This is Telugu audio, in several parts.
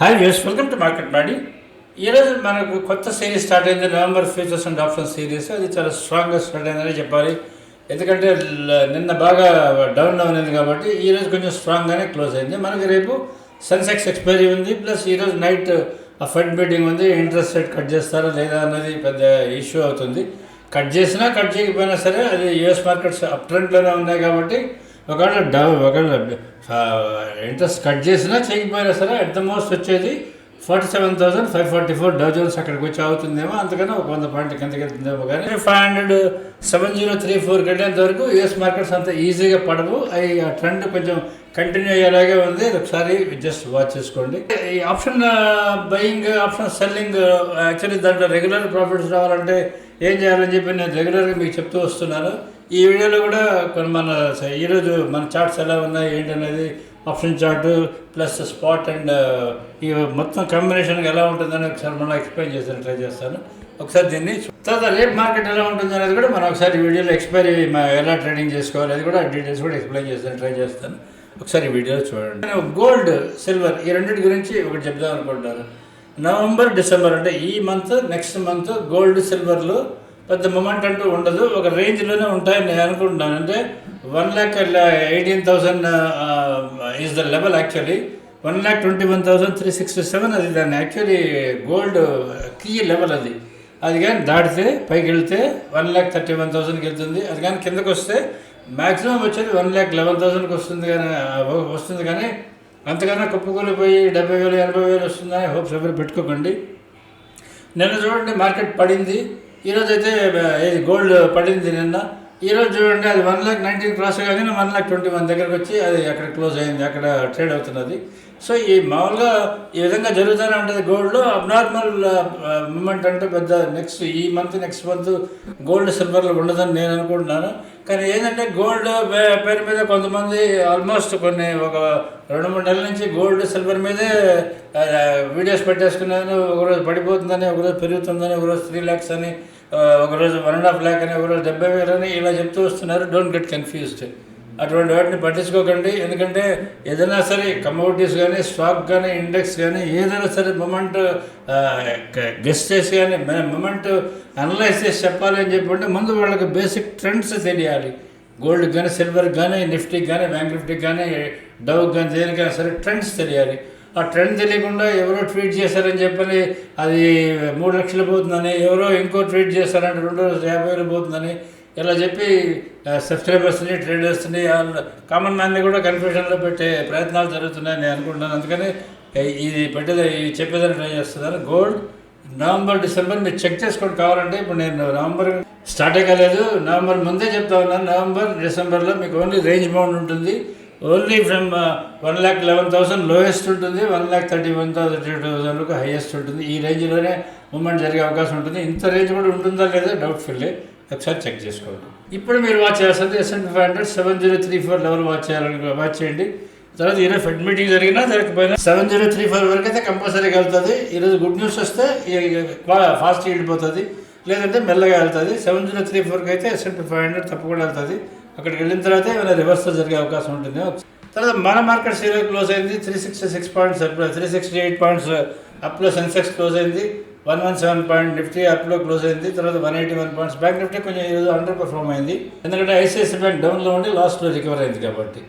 Hi views welcome to market మాడి ఈరోజు మనకు కొత్త సిరీస్ స్టార్ట్ అయింది. November futures and options series అది చాలా స్ట్రాంగ్గా స్టార్ట్ అయిందని చెప్పాలి. ఎందుకంటే నిన్న బాగా డౌన్ డౌన్ అయింది కాబట్టి ఈరోజు కొంచెం స్ట్రాంగ్గానే క్లోజ్ అయింది. మనకి రేపు సెన్సెక్స్ ఎక్స్పైరీ ఉంది. ప్లస్ ఈరోజు నైట్ ఆ ఫెడ్ మీటింగ్ ఉంది. ఇంట్రెస్ట్ రేట్ కట్ చేస్తారా లేదా అన్నది పెద్ద ఇష్యూ అవుతుంది. కట్ చేసినా కట్ చేయకపోయినా సరే అది యుఎస్ మార్కెట్స్ అప్ ట్రెండ్లోనే ఉన్నాయి కాబట్టి ఒకవేళ డౌ ఒకవేళ ఇంట్రెస్ట్ కట్ చేసినా చేయకపోయినా సరే అట్ ద మోస్ట్ వచ్చేది forty seven thousand five forty four dozens అక్కడికి వచ్చి అవుతుందేమో అంతకన్నా ఒక వంద పాయింట్ కిందకి వెళ్తుందేమో కానీ five hundred seven zero three four వెళ్ళేంత వరకు యూఎస్ మార్కెట్స్ అంత ఈజీగా పడవు. అవి ఆ ట్రెండ్ కొంచెం కంటిన్యూ అయ్యేలాగే ఉంది. ఒకసారి జస్ట్ వాచ్ చేసుకోండి. ఈ option buying option selling actually దాంట్లో రెగ్యులర్ ప్రాఫిట్స్ రావాలంటే ఏం చేయాలని చెప్పి నేను రెగ్యులర్గా మీకు చెప్తూ వస్తున్నాను. ఈ వీడియోలో కూడా కొన్ని మన ఈరోజు మన చార్ట్స్ ఎలా ఉన్నాయి ఏంటనేది option chart plus spot and ఈ మొత్తం కాంబినేషన్ ఎలా ఉంటుందని ఒకసారి మనం ఎక్స్ప్లెయిన్ చేసాను ట్రై చేస్తాను. ఒకసారి దీన్ని తర్వాత రేపు మార్కెట్ ఎలా ఉంటుంది అనేది కూడా మనం ఒకసారి వీడియోలో ఎక్స్పైరీ ఎలా ట్రేడింగ్ చేసుకోవాలి అది కూడా డీటెయిల్స్ కూడా ఎక్స్ప్లెయిన్ చేస్తాను ట్రై చేస్తాను. ఒకసారి వీడియో వీడియోలో చూడండి. నేను గోల్డ్ సిల్వర్ ఈ రెండింటి గురించి ఒకటి చెప్దాం అనుకుంటున్నాను. నవంబర్ డిసెంబర్ అంటే ఈ మంత్ నెక్స్ట్ మంత్ గోల్డ్ సిల్వర్లో పెద్ద మొమెంట్ అంటూ ఉండదు. ఒక రేంజ్లోనే ఉంటాయని నేను అనుకుంటున్నాను. అంటే one lakh eighteen thousand is the level actually one lakh twenty one thousand three sixty seven అది దాన్ని యాక్చువల్లీ గోల్డ్ కీ లెవెల్ అది. అది కానీ దాటితే పైకి వెళ్తే వన్ ల్యాక్ థర్టీ వన్ థౌసండ్కి వెళ్తుంది. అది కానీ కిందకు వస్తే మ్యాక్సిమం వచ్చేది వన్ ల్యాక్ లెవెన్ థౌసండ్కి వస్తుంది కానీ వస్తుంది కానీ అంతకన్నా కుప్పకూలిపోయి డెబ్బై వేలు ఎనభై వేలు వస్తుందని హోప్స్ ఎవరు పెట్టుకోకండి. నిన్న చూడండి మార్కెట్ పడింది. ఈరోజు అయితే ఇది గోల్డ్ పడింది నిన్న. ఈరోజు చూడండి అది వన్ ల్యాక్ నైన్టీన్ క్రాస్ కానీ వన్ ల్యాక్ ట్వంటీ వన్ దగ్గరకు వచ్చి అది అక్కడ క్లోజ్ అయింది అక్కడ ట్రేడ్ అవుతున్నది. సో ఈ మామూలుగా ఈ విధంగా జరుగుతూనే ఉంటుంది గోల్డ్లో అబ్నార్మల్ మూమెంట్ అంటే పెద్ద నెక్స్ట్ ఈ మంత్ నెక్స్ట్ మంత్ గోల్డ్ సిల్వర్లో ఉండదని నేను అనుకుంటున్నాను. కానీ ఏంటంటే గోల్డ్ పేరు మీద కొంతమంది ఆల్మోస్ట్ కొన్ని ఒక రెండు మూడు నెలల నుంచి గోల్డ్ సిల్వర్ మీదే వీడియోస్ పెట్టేసుకున్నాను. ఒకరోజు పడిపోతుందని ఒకరోజు పెరుగుతుందని ఒకరోజు త్రీ ల్యాక్స్ అని ఒకరోజు వన్ అండ్ హాఫ్ ల్యాక్ అని ఒకరోజు డెబ్బై వేలు అని ఇలా చెప్తూ వస్తున్నారు. డోంట్ గెట్ కన్ఫ్యూజ్డ్ అటువంటి వాటిని పట్టించుకోకండి. ఎందుకంటే ఏదైనా సరే కమోడిటీస్ కానీ స్టాక్ కానీ ఇండెక్స్ కానీ ఏదైనా సరే మొమెంట్ గెస్ట్ చేసి కానీ మొమెంట్ అనలైజ్ చేసి చెప్పాలి అని చెప్పంటే ముందు వాళ్ళకి బేసిక్ ట్రెండ్స్ తెలియాలి. గోల్డ్ కానీ సిల్వర్ కానీ నిఫ్టీ కానీ బ్యాంక్ నిఫ్టీ కానీ డవ్ కానీ దేనికైనా సరే ట్రెండ్స్ తెలియాలి. ఆ ట్రెండ్ తెలియకుండా ఎవరో ట్వీట్ చేశారని చెప్పని అది మూడు లక్షలు పోతుందని ఎవరో ఇంకో ట్వీట్ చేశారంటే రెండు యాభై వేలు పోతుందని ఇలా చెప్పి సబ్స్క్రైబర్స్ని ట్రేడర్స్ని కామన్ మ్యాన్ని కూడా కన్ఫ్యూషన్లో పెట్టే ప్రయత్నాలు జరుగుతున్నాయని నేను అనుకుంటున్నాను. అందుకని ఇది పెట్టేది ఇది చెప్పేదని ట్రై చేస్తున్నాను. గోల్డ్ నవంబర్ డిసెంబర్ మీరు చెక్ చేసుకోండి కావాలంటే. ఇప్పుడు నేను నవంబర్ స్టార్టే కాలేదు. నవంబర్ ముందే చెప్తా ఉన్నాను. నవంబర్ డిసెంబర్లో మీకు ఓన్లీ రేంజ్ బౌండ్ ఉంటుంది. Only from one lakh eleven thousand lowest ఉంటుంది. One lakh thirty one thousand three thousand వరకు హైయెస్ట్ ఉంటుంది. ఈ రేంజ్లోనే మూమెంట్ జరిగే అవకాశం ఉంటుంది. ఇంత రేంజ్ కూడా ఉంటుందా లేదా? డౌట్ఫుల్లే ఒకసారి చెక్ చేసుకోండి. ఇప్పుడు మీరు వాచ్ చేయాల్సింది S N five hundred seven zero three four level watch చేయాలని వాచ్ చేయండి. తర్వాత ఈరోజు ఫెడ్ మీటింగ్ జరిగినా జరగకపోయినా సెవెన్ జీరో త్రీ ఫోర్ వరకు అయితే కంపల్సరీగా వెళ్తుంది. ఈరోజు గుడ్ న్యూస్ వస్తే ఫాస్ట్ వెళ్ళిపోతుంది. లేదంటే మెల్లగా వెళ్తుంది. సెవెన్ జీరో త్రీ ఫోర్కి అయితే ఎస్ఎంపీ ఫైవ్ హండ్రెడ్ తప్పకుండా వెళ్తుంది. అక్కడికి వెళ్ళిన తర్వాత ఏమైనా రివర్సల్ జరిగే అవకాశం ఉంటుంది? తర్వాత మన మార్కెట్ సీరియల్ క్లోజ్ అయింది. Three sixty six points three sixty eight points అప్లో Sensex close అయింది. One one seven point Nifty అప్లో close అయింది. తర్వాత one eighty one points bank Nifty కొంచెం ఈరోజు అండర్ పర్ఫామ్ అయింది. ఎందుకంటే ఐసిఐసి బ్యాంక్ డౌన్లో ఉండి లాస్ట్లో రికవర్ అయింది కాబట్టి.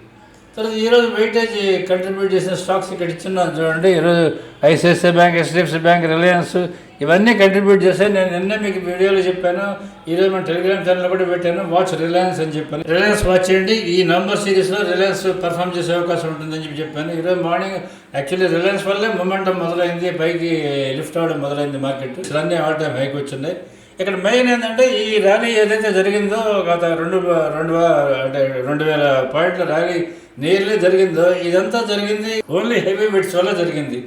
తర్వాత ఈరోజు వెయిటేజ్ కంట్రిబ్యూట్ చేసిన స్టాక్స్ ఇక్కడ ఇచ్చిన చూడండి. ఈరోజు ICICI bank HDFC bank Reliance ఇవన్నీ కంట్రిబ్యూట్ చేస్తే నేను నిన్న మీకు వీడియోలో చెప్పాను ఈరోజు మన టెలిగ్రామ్ ఛానల్ కూడా పెట్టాను వాచ్ రిలయన్స్ అని చెప్పాను. రిలయన్స్ వాచ్ చేయండి ఈ నంబర్ సిరీస్లో రిలయన్స్ పర్ఫామ్ చేసే అవకాశం ఉంటుందని చెప్పి చెప్పాను. ఈరోజు మార్నింగ్ యాక్చువల్లీ రిలయన్స్ వల్లే మొమెంటం మొదలైంది పైకి లిఫ్ట్ అవడం మొదలైంది మార్కెట్ ఇవన్నీ ఆల్ టైం హైకి వచ్చింది. ఇక్కడ మెయిన్ ఏంటంటే ఈ ర్యాలీ ఏదైతే జరిగిందో గత రెండు రెండు అంటే రెండు వేల పాయింట్ల ర్యాలీ నియర్లీ జరిగిందో ఇదంతా జరిగింది ఓన్లీ హెవీ వెయిట్స్ వల్ల జరిగింది.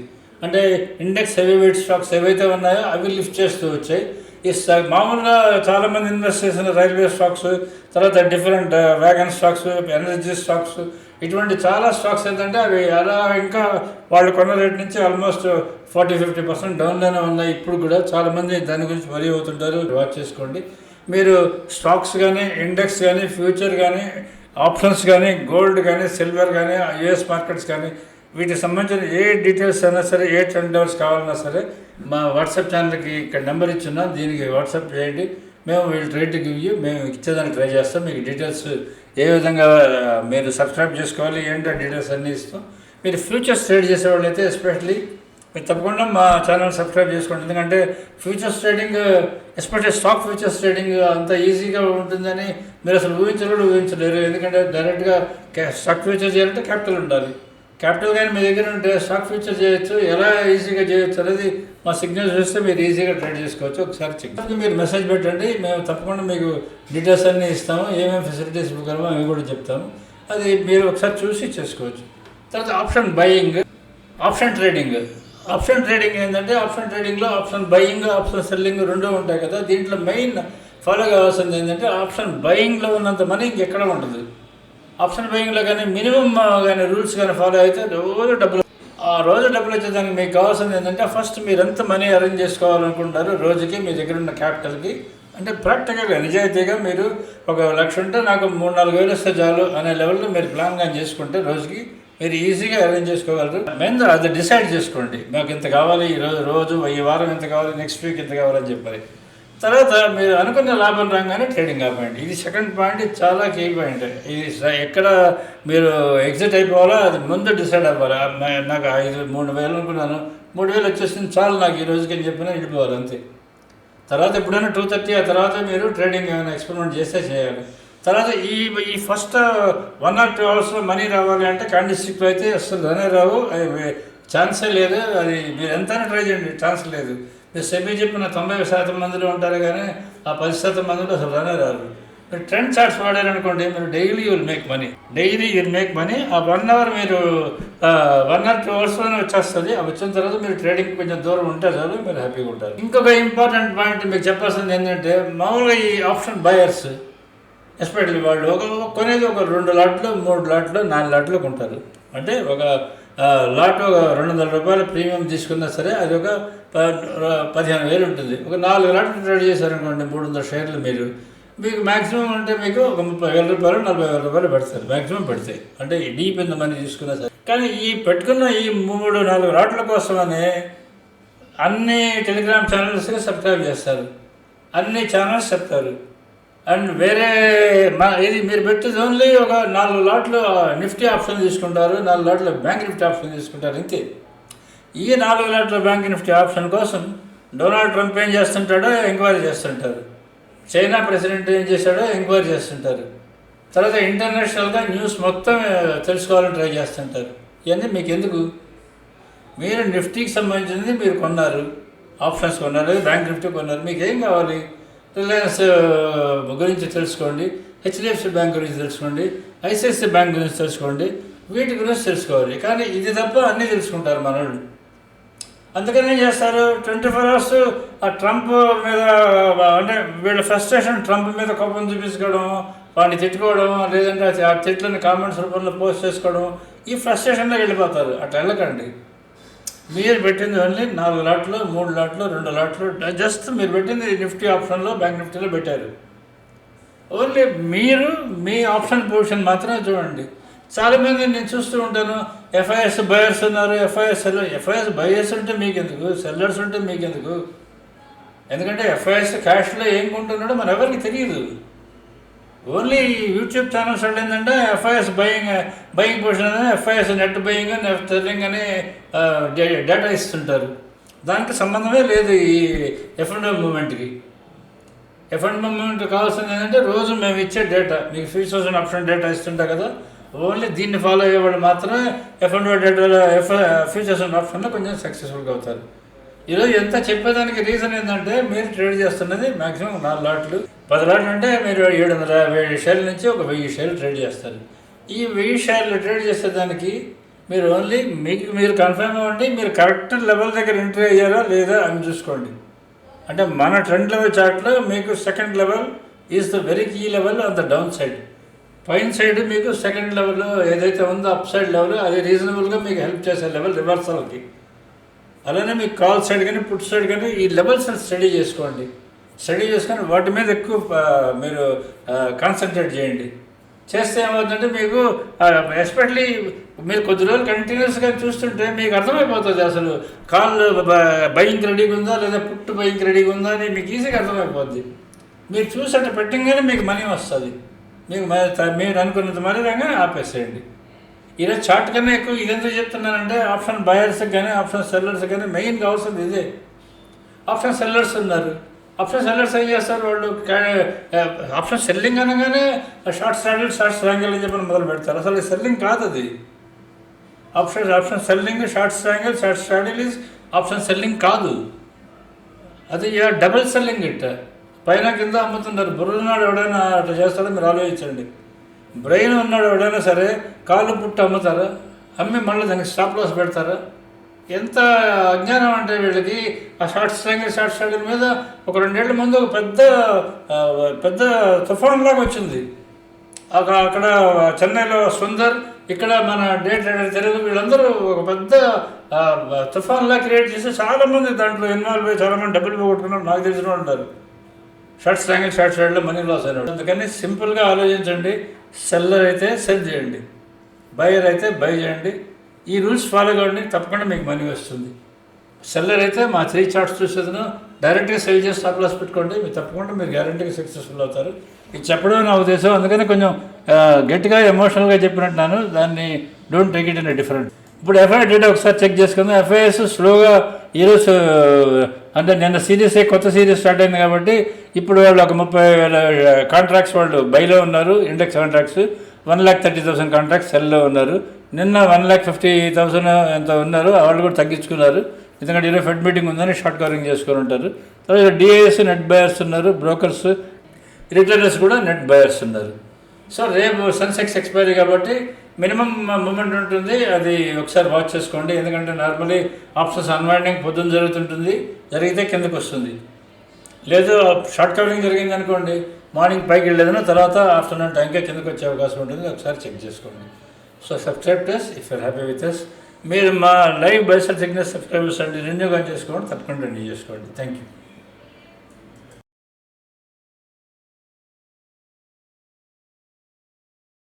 అంటే ఇండెక్స్ హెవీ వెయిట్ స్టాక్స్ ఏవైతే ఉన్నాయో అవి లిఫ్ట్ చేస్తూ వచ్చాయి. ఈ మామూలుగా చాలామంది ఇన్వెస్ట్ చేసిన రైల్వే స్టాక్స్ తర్వాత different wagon stocks energy stocks ఇటువంటి చాలా స్టాక్స్ ఏంటంటే అవి అలా ఇంకా వాళ్ళు కొన్న రేట్ నుంచి ఆల్మోస్ట్ ఫార్టీ ఫిఫ్టీ పర్సెంట్ డౌన్లోనే ఉన్నాయి. ఇప్పుడు కూడా చాలామంది దాని గురించి వరి అవుతుంటారు. వాచ్ చేసుకోండి. మీరు స్టాక్స్ కానీ ఇండెక్స్ కానీ ఫ్యూచర్ కానీ ఆప్షన్స్ కానీ గోల్డ్ కానీ సిల్వర్ కానీ యుఎస్ మార్కెట్స్ కానీ వీటికి సంబంధించిన ఏ డీటెయిల్స్ అయినా సరే ఏ ట్రెండ్ అవర్స్ కావాలన్నా సరే మా వాట్సాప్ ఛానల్కి ఇక్కడ నెంబర్ ఇచ్చున్నాం దీనికి వాట్సాప్ చేయండి. మేము వీళ్ళు ట్రై గివ్ యూ మేము ఇచ్చేదానికి ట్రై చేస్తాం. మీకు డీటెయిల్స్ ఏ విధంగా మీరు సబ్స్క్రైబ్ చేసుకోవాలి ఏంటో డీటెయిల్స్ అన్నీ ఇస్తాం. మీరు ఫ్యూచర్స్ ట్రేడ్ చేసేవాళ్ళు అయితే ఎస్పెషలీ మీరు తప్పకుండా మా ఛానల్ సబ్స్క్రైబ్ చేసుకోండి. ఎందుకంటే futures trading especially stock futures trading అంత ఈజీగా ఉంటుందని మీరు అసలు ఊహించలేరు ఊహించలేరు. ఎందుకంటే డైరెక్ట్గా స్టాక్ ఫ్యూచర్ చేయాలంటే క్యాపిటల్ ఉండాలి. క్యాపిటల్ కానీ మీ దగ్గర ఉంటే స్టాక్ ఫ్యూచర్ చేయొచ్చు ఎలా ఈజీగా చేయొచ్చు అనేది మా సిగ్నల్ చూస్తే మీరు ఈజీగా ట్రేడ్ చేసుకోవచ్చు. ఒకసారి చెక్ మీరు మెసేజ్ పెట్టండి. మేము తప్పకుండా మీకు డీటెయిల్స్ అన్నీ ఇస్తాము. ఏమేమి ఫెసిలిటీస్ ఇవ్వగలమో అవి కూడా చెప్తాము. అది మీరు ఒకసారి చూసి చేసుకోవచ్చు. తర్వాత option buying option trading. Option trading ఏంటంటే ఆప్షన్ ట్రేడింగ్లో ఆప్షన్ బయింగ్ ఆప్షన్ సెల్లింగ్ రెండూ ఉంటాయి కదా. దీంట్లో మెయిన్ ఫాలో కావాల్సింది ఏంటంటే ఆప్షన్ బయింగ్లో ఉన్నంత మనీ ఇంకెక్కడ ఉండదు. ఆప్షన్ బయింగ్లో కానీ మినిమం కానీ రూల్స్ కానీ ఫాలో అయితే రోజు డబ్బులు ఆ రోజు డబ్బులు వచ్చేదానికి మీకు కావాల్సింది ఏంటంటే ఫస్ట్ మీరు ఎంత మనీ అరేంజ్ చేసుకోవాలనుకుంటారు రోజుకి మీ దగ్గర ఉన్న క్యాపిటల్కి. అంటే ప్రాక్టికల్గా నిజాయితీగా మీరు ఒక లక్ష ఉంటే నాకు మూడు నాలుగు వేలు వస్తే చాలు అనే లెవెల్లో మీరు ప్లాన్ కానీ చేసుకుంటే రోజుకి మీరు ఈజీగా అరేంజ్ చేసుకోగలరు. మెయిన్ అది డిసైడ్ చేసుకోండి. మాకు ఇంత కావాలి ఈ రోజు రోజు ఈ వారం ఎంత కావాలి నెక్స్ట్ వీక్ ఎంత కావాలని చెప్పాలి తర్వాత మీరు అనుకున్న లాభం రాగానే ట్రేడింగ్ ఆపండి. ఇది సెకండ్ పాయింట్ ఇది చాలా కీ పాయింట్ ఇది ఎక్కడ మీరు ఎగ్జిట్ అయిపోవాలో అది ముందు డిసైడ్ అవ్వాలి? నాకు ఐదు మూడు వేలు అనుకున్నాను. మూడు వేలు వచ్చేసింది చాలు నాకు ఈ రోజుకి అని చెప్పినా వెళ్ళిపోవాలి అంతే. తర్వాత ఎప్పుడైనా టూ థర్టీ ఆ తర్వాత మీరు ట్రేడింగ్ ఏమైనా ఎక్స్పెరిమెంట్ చేస్తే చేయాలి. తర్వాత ఈ ఈ ఫస్ట్ వన్ ఆర్ టూ అవర్స్లో మనీ రావాలి అంటే క్యాండిస్టిక్లో అయితే అసలు రానే రావు. ఛాన్సే లేదు. అది మీరు ఎంతైనా ట్రై చేయండి ఛాన్స్ లేదు. మీరు సెమీ చెప్పిన తొంభై శాతం మందిలో ఉంటారు కానీ ఆ పది శాతం మందిలో అసలు రానే రారు. మీరు ట్రెండ్ చార్ట్స్ వాడారనుకోండి మీరు daily you'll make money daily you'll make money ఆ వన్ అవర్ మీరు వన్ అవర్ టూ అవర్స్లోనే వచ్చేస్తుంది. ఆ వచ్చిన తర్వాత మీరు ట్రేడింగ్ కొంచెం దూరం ఉంటే చాలు మీరు హ్యాపీగా ఉంటారు. ఇంకొక ఇంపార్టెంట్ పాయింట్ మీకు చెప్పాల్సింది ఏంటంటే మామూలుగా ఈ ఆప్షన్ బయర్స్ ఎస్పెషల్లీ వాళ్ళు ఒక కొనేది ఒక రెండు లాట్లు మూడు లాట్లు నాలుగు లాట్లు ఉంటారు. అంటే ఒక లాట్ ఒక రెండు వందల రూపాయలు ప్రీమియం తీసుకున్నా సరే అది ఒక పదిహేను వేలు ఉంటుంది. ఒక నాలుగు లాట్లు ట్రేడ్ చేశారనుకోండి మూడు వందల షేర్లు మీరు. మీకు మ్యాక్సిమం అంటే మీకు ఒక ముప్పై వేల రూపాయలు నలభై వేల రూపాయలు పెడతారు మ్యాక్సిమం పెడతాయి. అంటే డీప్ ఇంత మనీ తీసుకున్నా సరే. కానీ ఈ పెట్టుకున్న ఈ మూడు నాలుగు లాట్ల కోసమనే అన్ని టెలిగ్రామ్ ఛానల్స్కి సబ్స్క్రైబ్ చేస్తారు. అన్ని ఛానల్స్ చెప్తారు. అండ్ వేరే మా ఇది మీరు పెట్టేది ఓన్లీ ఒక నాలుగు లాట్లు నిఫ్టీ ఆప్షన్ తీసుకుంటారు నాలుగు లాట్ల బ్యాంక్ నిఫ్టీ ఆప్షన్ తీసుకుంటారు ఇంతే. ఈ నాలుగు లాట్ల బ్యాంక్ నిఫ్టీ ఆప్షన్ కోసం డొనాల్డ్ ట్రంప్ ఏం చేస్తుంటాడో ఎంక్వైరీ చేస్తుంటారు. చైనా ప్రెసిడెంట్ ఏం చేశాడో ఎంక్వైరీ చేస్తుంటారు. తర్వాత ఇంటర్నేషనల్గా న్యూస్ మొత్తం తెలుసుకోవాలని ట్రై చేస్తుంటారు. ఇవన్నీ మీకు ఎందుకు మీరు నిఫ్టీకి సంబంధించింది మీరు కొన్నారు ఆప్షన్స్ కొన్నారు బ్యాంక్ నిఫ్టీ కొన్నారు మీకు ఏం కావాలి? రిలయన్స్ గురించి తెలుసుకోండి హెచ్డిఎఫ్సి బ్యాంక్ గురించి తెలుసుకోండి ఐసిఐసిఐ బ్యాంక్ గురించి తెలుసుకోండి వీటి గురించి తెలుసుకోవాలి. కానీ ఇది తప్ప అన్నీ తెలుసుకుంటారు మనోళ్ళు. అందుకని ఏం చేస్తారు? ట్వంటీ ఫోర్ అవర్స్ ఆ ట్రంప్ మీద అంటే వీళ్ళ ఫ్రస్ట్రేషన్ ట్రంప్ మీద కోపం చూపించుకోవడం వాడిని తిట్టుకోవడం లేదంటే ఆ తిట్లని కామెంట్స్ రూపంలో పోస్ట్ చేసుకోవడం ఈ ఫ్రస్ట్రేషన్లో వెళ్ళిపోతారు. అట్లా వెళ్ళకండి మీరు పెట్టింది ఓన్లీ నాలుగు లాట్లు మూడు లాట్లు రెండు లాట్లు. జస్ట్ మీరు పెట్టింది నిఫ్టీ ఆప్షన్లో బ్యాంక్ నిఫ్టీలో పెట్టారు. ఓన్లీ మీరు మీ ఆప్షన్ పొజిషన్ మాత్రమే చూడండి. చాలామంది నేను చూస్తూ ఉంటాను ఎఫ్ఐఎస్ బయర్స్ ఉన్నారు ఎఫ్ఐఎస్ ఎఫ్ఐఎస్ బయర్స్ ఉంటే మీకెందుకు? సెల్లర్స్ ఉంటే మీకెందుకు? ఎందుకంటే ఎఫ్ఐఎస్ క్యాష్లో ఏం కొంటున్నాడో మన ఎవరికి తెలియదు. ఓన్లీ యూట్యూబ్ ఛానల్స్ వాళ్ళు ఏంటంటే ఎఫ్ఐఎస్ బయింగ్ బయింగ్ పొజిషన్ అని FIIs net buying net selling అని డేటా ఇస్తుంటారు. దానికి సంబంధమే లేదు ఈ ఎఫ్ అండ్ మూమెంట్కి ఎఫ్ అండ్ మూమెంట్ కావాల్సింది ఏంటంటే రోజు మేము ఇచ్చే డేటా మీకు ఫ్యూచర్స్ అండ్ ఆప్షన్ డేటా ఇస్తుంటా కదా. ఓన్లీ దీన్ని ఫాలో అయ్యేవాళ్ళు మాత్రమే ఎఫ్ అండ్ డేటాలో ఎఫ్ ఫ్యూచర్స్ అండ్ ఆప్షన్లో కొంచెం సక్సెస్ఫుల్గా అవుతారు. ఈరోజు ఎంత చెప్పేదానికి రీజన్ ఏంటంటే మీరు ట్రేడ్ చేస్తున్నది మాక్సిమం నాలుగు లాట్లు. పది లాట్లు అంటే మీరు ఏడు వందల యాభై షేర్ల నుంచి ఒక వెయ్యి షేర్లు ట్రేడ్ చేస్తారు. ఈ వెయ్యి షేర్లు ట్రేడ్ చేసేదానికి మీరు ఓన్లీ మీకు మీరు కన్ఫర్మ్ అవ్వండి మీరు కరెక్ట్ లెవెల్ దగ్గర ఎంట్రీ అయ్యారా లేదా అని చూసుకోండి. అంటే మన ట్రెండ్ లెవెల్ చార్ట్లో మీకు second level is the very key level on the down side పైన సైడ్ మీకు సెకండ్ లెవెల్ ఏదైతే ఉందో అప్ సైడ్ లెవెల్ అది రీజనబుల్గా మీకు హెల్ప్ చేసే లెవెల్ రివర్సల్కి అలానే మీకు కాల్ సైడ్ కానీ పుట్ సైడ్ కానీ ఈ లెవెల్స్ స్టడీ చేసుకోండి. స్టడీ చేసుకొని వాటి మీద ఎక్కువ మీరు కాన్సన్ట్రేట్ చేయండి. చేస్తే ఏమవుతుందంటే మీకు ఎస్పెషలీ మీరు కొద్ది రోజులు కంటిన్యూస్గా చూస్తుంటే మీకు అర్థమైపోతుంది అసలు. కాళ్ళు బైక్ రెడీగా ఉందా లేదా పుట్టు బైక్ రెడీగా ఉందా అని మీకు ఈజీగా అర్థమైపోద్ది. మీరు చూసంటే పెట్టంగానే మీకు మనీ వస్తుంది. మీకు మ- మీరు అనుకున్నంత మనీ రాగానే ఆపేసేయండి. ఈరోజు చార్ట్ కన్నా ఎక్కువ ఇదెందుకు చెప్తున్నానంటే ఆప్షన్ బయర్స్కి కానీ ఆప్షన్ సెల్లర్స్ కానీ మెయిన్ కావాల్సింది ఇదే. ఆప్షన్ సెల్లర్స్ ఉన్నారు. ఆప్షన్ సెల్లర్స్ ఏం చేస్తారు వాళ్ళు? ఆప్షన్ సెల్లింగ్ అనగానే షార్ట్ స్టాండర్డ్ షార్ట్ స్ట్రాంగిల్ అని చెప్పి మొదలు పెడతారు. అసలు సెల్లింగ్ కాదు అది. Option option selling short strangle short strangle is option selling కాదు. అది డబుల్ సెల్లింగ్ ఇట్ పైన కింద అమ్ముతున్నారు. బుర్రనాడు ఎవడైనా అట్లా చేస్తాడో మీరు ఆలోచించండి. బ్రెయిన్ ఉన్నాడు ఎవడైనా సరే కాళ్ళు పుట్టు అమ్ముతారా అమ్మి మళ్ళీ దానికి స్టాప్ లాస్ పెడతారా. ఎంత అజ్ఞానం అంటే వీళ్ళకి ఆ షార్ట్ స్ట్రాంగిల్ షార్ట్ స్ట్రాంగిల్ మీద ఒక రెండేళ్ళ ముందు ఒక పెద్ద పెద్ద తుఫాన్ లాగా వచ్చింది. అక్కడ అక్కడ చెన్నైలో సుందర్ ఇక్కడ మన డే ట్రేడర్ తెలుగు వీళ్ళందరూ ఒక పెద్ద తుఫాన్లా క్రియేట్ చేసి చాలామంది దాంట్లో ఇన్వాల్వ్ అయ్యి చాలామంది డబ్బులు పోగొట్టుకున్నారు. నాకు తెలిసిన వాళ్ళు ఉంటారు షార్ట్ స్ట్రాంగిల్ షార్ట్ షార్ట్లో మనీ లాస్ అయినాడు. అందుకని సింపుల్గా ఆలోచించండి. సెల్లర్ అయితే సెల్ చేయండి బయర్ అయితే బై చేయండి. ఈ రూల్స్ ఫాలో కావండి తప్పకుండా మీకు మనీ వస్తుంది. సెల్లర్ అయితే మా త్రీ చార్ట్స్ చూసేదను డైరెక్ట్గా సెల్ చేసి స్టాప్ లాస్ పెట్టుకోండి మీరు తప్పకుండా మీరు గ్యారంటీగా సక్సెస్ఫుల్ అవుతారు. ఇది చెప్పడం నా ఉద్దేశం అందుకని కొంచెం గట్టిగా ఎమోషనల్గా చెప్పినట్టున్నాను దాన్ని don't take it in different. ఇప్పుడు ఎఫ్ఐఆర్ డేటా ఒకసారి చెక్ చేసుకుందాం. ఎఫ్ఐఎస్ స్లోగా ఈరోజు అంటే నిన్న సిరీస్ కొత్త సిరీస్ స్టార్ట్ అయింది కాబట్టి ఇప్పుడు వాళ్ళు ఒక ముప్పై వేల కాంట్రాక్ట్స్ వాళ్ళు బైలో ఉన్నారు index contracts one lakh thirty thousand contracts సెల్లో ఉన్నారు. నిన్న వన్ ల్యాక్ ఫిఫ్టీ థౌసండ్ ఎంత ఉన్నారు వాళ్ళు కూడా తగ్గించుకున్నారు. ఎందుకంటే ఈరోజు ఫెడ్ మీటింగ్ ఉందని షార్ట్ కవరింగ్ చేసుకొని ఉంటారు. తర్వాత డిఏఎస్ నెట్ బయర్స్ ఉన్నారు బ్రోకర్స్ రిటైలర్స్ కూడా నెట్ బయర్స్ ఉన్నారు. సో రేపు సన్సెక్స్ ఎక్స్పైరీ కాబట్టి మినిమం మూమెంట్ ఉంటుంది అది ఒకసారి వాచ్ చేసుకోండి. ఎందుకంటే నార్మలీ ఆప్షన్స్ అన్వైండింగ్ పొద్దున్న జరుగుతుంటుంది జరిగితే కిందకు వస్తుంది. లేదు షార్ట్ కవరింగ్ జరిగింది అనుకోండి మార్నింగ్ పైకి వెళ్ళేదన తర్వాత ఆఫ్టర్నూన్ టైంకే కిందకు వచ్చే అవకాశం ఉంటుంది ఒకసారి చెక్ చేసుకోండి. So subscribe this if you're happy with us మీరు మా లైవ్ బైసల్ సిగ్నల్ సబ్స్క్రైబర్స్ అండి రెన్యూగా చేసుకోండి తప్పకుండా రెన్యూ చేసుకోండి. Thank you.